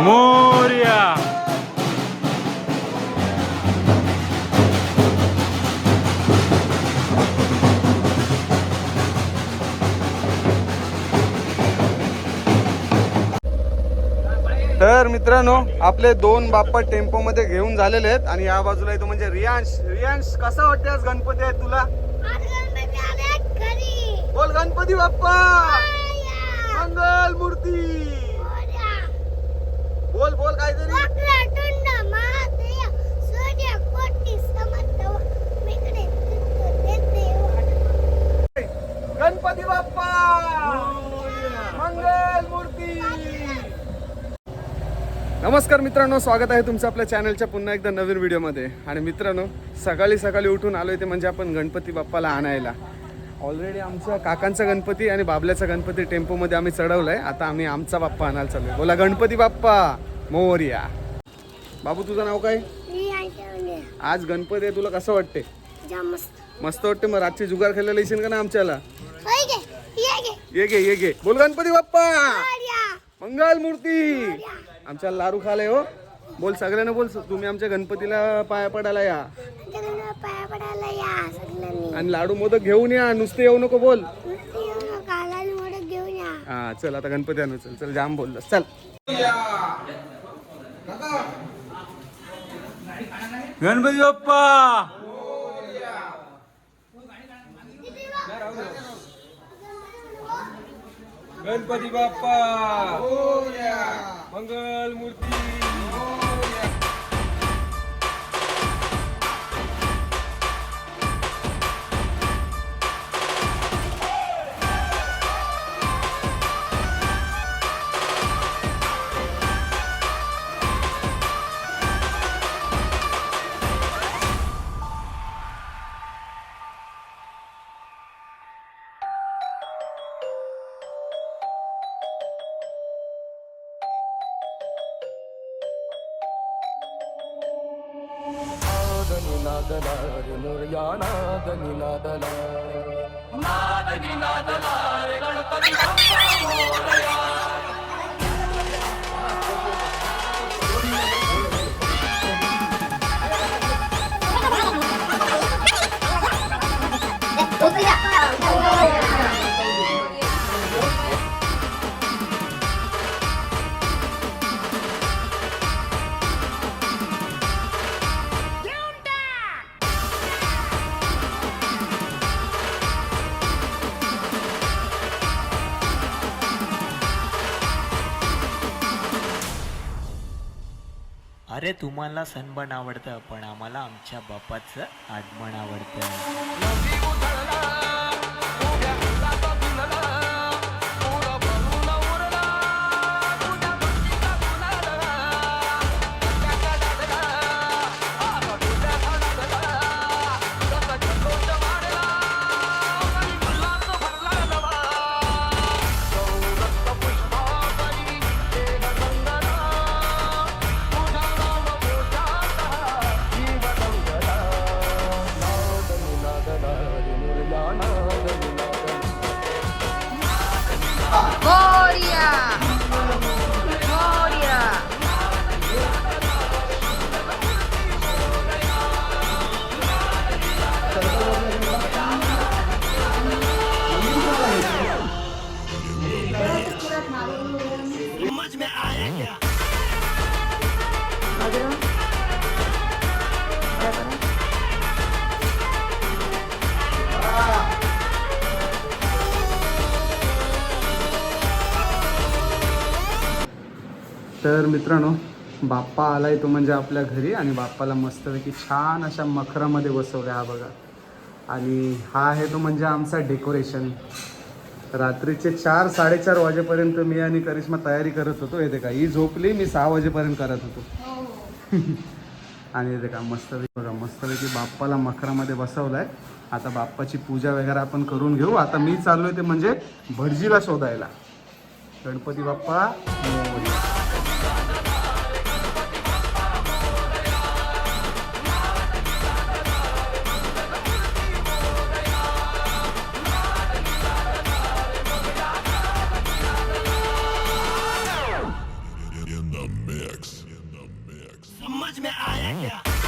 मोर्या तर मित्रांनो आपले दोन बाप्पा टेम्पो मध्ये घेऊन झालेले आहेत आणि या बाजूला येतो म्हणजे रियांश. रियांश कसा वाटते आज गणपती आहे तुला? बोल गणपती बाप्पा! मंगल मूर्ती बोल बोल काहीतरी. गणपती बाप्पा! मंगल मूर्ती! नमस्कार मित्रांनो स्वागत आहे तुमचं आपल्या चॅनलच्या पुन्हा एकदा नवीन व्हिडिओमध्ये. आणि मित्रांनो सकाळी सकाळी उठून आलो ते म्हणजे आपण गणपती बाप्पाला आणायला. ऑलरेडी आमच्या काकांचा गणपती आणि बाबल्याचा गणपती टेम्पोमध्ये आम्ही चढवलाय. आता आम्ही आमचा बाप्पा आणायला चाललोय. बोला गणपती बाप्पा! मोर्या. बाबू तुझं नाव काय? आज गणपती आहे तुला कसं वाटते मस्त. वाटते मग रातची जुगार खेळायला येशील का ना आमच्याला? ये गे. ये गे बोल गणपती बाप्पा. मंगल मूर्ती. आमच्या लारू खाले हो. बोल सगळ्यांना बोल तुम्ही आमच्या गणपतीला पाया पडायला या. आणि लाडू मोदक घेऊन या नुसते येऊ नको बोल. हा चल आता गणपती आणू चल चल जाम बोललं चल. गणपती बाप्पा गणपती बाप्पा मंगल मूर्ती நாதலார் முறையா நாதனி நாதலார் நாதனி நாதலார் கணபதி अरे तुम्हाला सनबर्न आवडतं पण आम्हाला आमच्या बापाचं आगमन आवडतं. तर मित्रांनो बाप्पा आलाय तो म्हणजे आपल्या घरी आणि बाप्पाला मस्तपैकी छान अशा मखरामध्ये बसवलं हा बघा. आणि हा आहे तो म्हणजे आमचा डेकोरेशन. रात्रीचे चार साडेचार वाजेपर्यंत मी आणि करिश्मा तयारी करत होतो. येते का ही झोपली मी सहा वाजेपर्यंत करत होतो. आणि येते का मस्तपैकी बघा मस्तपैकी बाप्पाला मखरामध्ये बसवलाय. आता बाप्पाची पूजा वगैरे आपण करून घेऊ. आता मी चाललोय ते म्हणजे भटजीला शोधायला. Ganpati Bappa the mix. In the mix. समझ में आया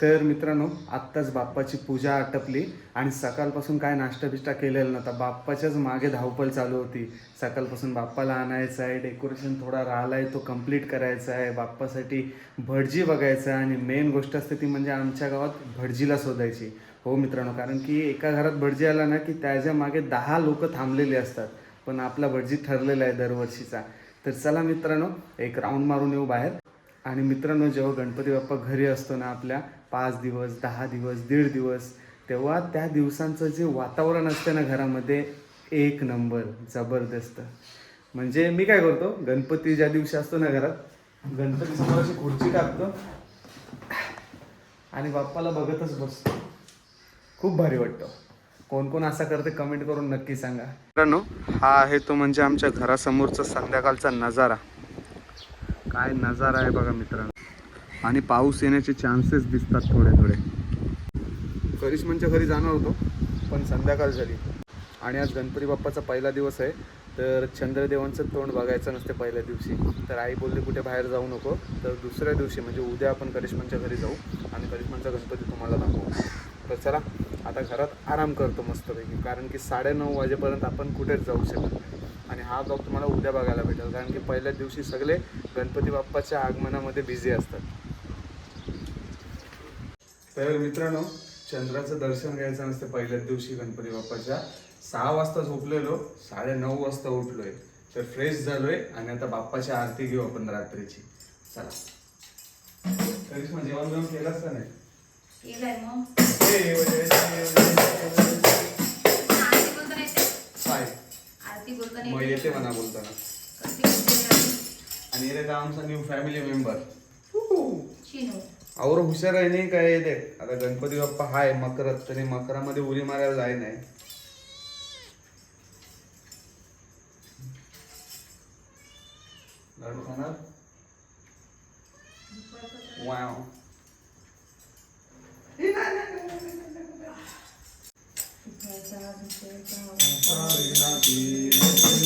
तर मित्रांनो आत्ताच बाप्पाची पूजा आटपली आणि सकाळपासून काय नाश्ता बिष्टा केलेला नव्हता. बाप्पाच्याच मागे धावपळ चालू होती. सकाळपासून बाप्पाला आणायचं आहे डेकोरेशन थोडा राहिला आहे तो कंप्लीट करायचा आहे. बाप्पासाठी भटजी बघायचं आहे आणि मेन गोष्ट असते ती म्हणजे आमच्या गावात भटजीला शोधायची. हो मित्रांनो कारण की एका घरात भटजी आला ना की त्याच्यामागे दहा लोक थांबलेली असतात. पण आपला भटजी ठरलेला आहे दरवर्षीचा. तर चला मित्रांनो एक राऊंड मारून येऊ बाहेर. आणि मित्रांनो जेव्हा गणपती बाप्पा घरी असतो ना आपल्या पाच दिवस दहा दिवस दीड दिवस तेव्हा त्या दिवसांचं जे वातावरण असतं ना घरामध्ये एक नंबर जबरदस्त. म्हणजे मी काय करतो गणपती ज्या दिवशी असतो ना घरात गणपती समोरची खुर्ची टाकतो आणि बाप्पाला बघतच बसतो. खूप भारी वाटतो. कोण कोण असा करते कमेंट करून नक्की सांगा. मित्रांनो हा आहे तो म्हणजे आमच्या घरासमोरचा संध्याकाळचा नजारा. काय नजारा आहे बघा मित्रांनो. आणि पाऊस येण्याचे चान्सेस दिसतात थोडे थोडे. करिश्मांच्या घरी जाणार होतो पण संध्याकाळ झाली. आणि आज गणपती बाप्पाचा पहिला दिवस आहे तर चंद्रदेवांचं तोंड बघायचं नसते पहिल्या दिवशी. तर आई बोलली कुठे बाहेर जाऊ नको. तर दुसऱ्या दिवशी म्हणजे उद्या आपण करिश्मांच्या घरी जाऊ आणि करिश्मांचा गणपती तुम्हाला दाखवू. तर चला आता घरात आराम करतो मस्तपैकी. कारण की साडेनऊ वाजेपर्यंत आपण कुठेच जाऊ शकत नाही. आणि हा ब्लॉग तुम्हाला उद्या बघायला भेटेल. कारण की पहिल्या दिवशी सगळे गणपती बाप्पाच्या आगमनामध्ये बिझी असतात. तर मित्रांनो चंद्राचं दर्शन घ्यायचं नसते पहिल्याच दिवशी गणपती बाप्पाच्या सहा वाजता झोपलेलो साडे नऊ वाजता उठलोय तर फ्रेश झालोय आणि आता बाप्पाची आरती घेऊ आपण रात्रीची चला करिश्मा जेवण जेवण केलंच का नाही मग येते म्हणा बोलताना? आणि का आमचा न्यू फॅमिली मेंबर और हुशार आहे नाही काय येते आता गणपती बाप्पा हाय मकरात तरी मकरामध्ये उडी मारायला जाय नाही. लाडू खाणार? वाव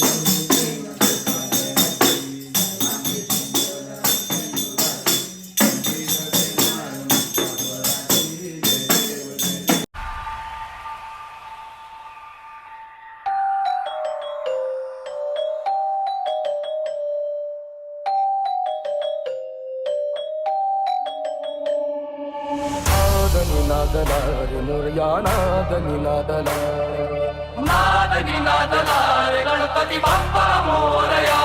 नाद निनादला रे गणपती बाप्पा मोरया